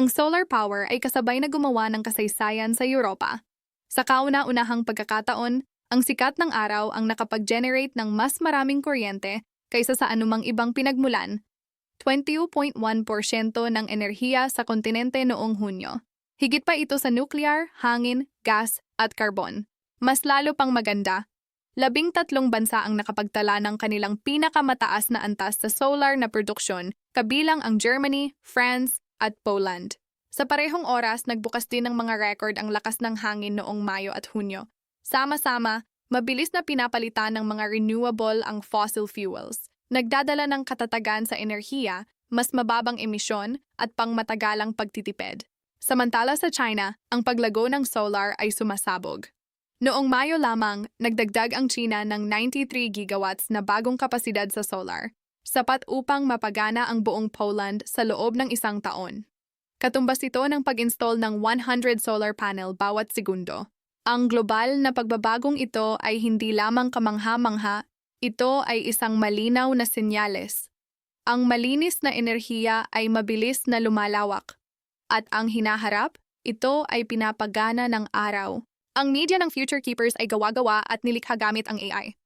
Ang solar power ay kasabay na gumawa ng kasaysayan sa Europa. Sa kauna-unahang pagkakataon, ang sikat ng araw ang nakapag-generate ng mas maraming kuryente kaysa sa anumang ibang pinagmulan, 20.1% ng enerhiya sa kontinente noong Hunyo. Higit pa ito sa nuclear, hangin, gas at carbon. Mas lalo pang maganda, labing tatlong bansa ang nakapagtala ng kanilang pinakamataas na antas sa solar na produksyon, kabilang ang Germany, France at Poland. Sa parehong oras, nagbukas din ng mga record ang lakas ng hangin noong Mayo at Hunyo. Sama-sama, mabilis na pinapalitan ng mga renewable ang fossil fuels. Nagdadala ng katatagan sa enerhiya, mas mababang emisyon at pangmatagalang pagtitipid. Samantala sa China, ang paglago ng solar ay sumasabog. Noong Mayo lamang, nagdagdag ang China ng 93 gigawatts na bagong kapasidad sa solar, sapat upang mapagana ang buong Poland sa loob ng isang taon. Katumbas ito ng pag-install ng 100 solar panel bawat segundo. Ang global na pagbabagong ito ay hindi lamang kamangha-mangha, ito ay isang malinaw na senyales. Ang malinis na enerhiya ay mabilis na lumalawak. At ang hinaharap, ito ay pinapagana ng araw. Ang media ng Future Keepers ay gawa-gawa at nilikha gamit ang AI.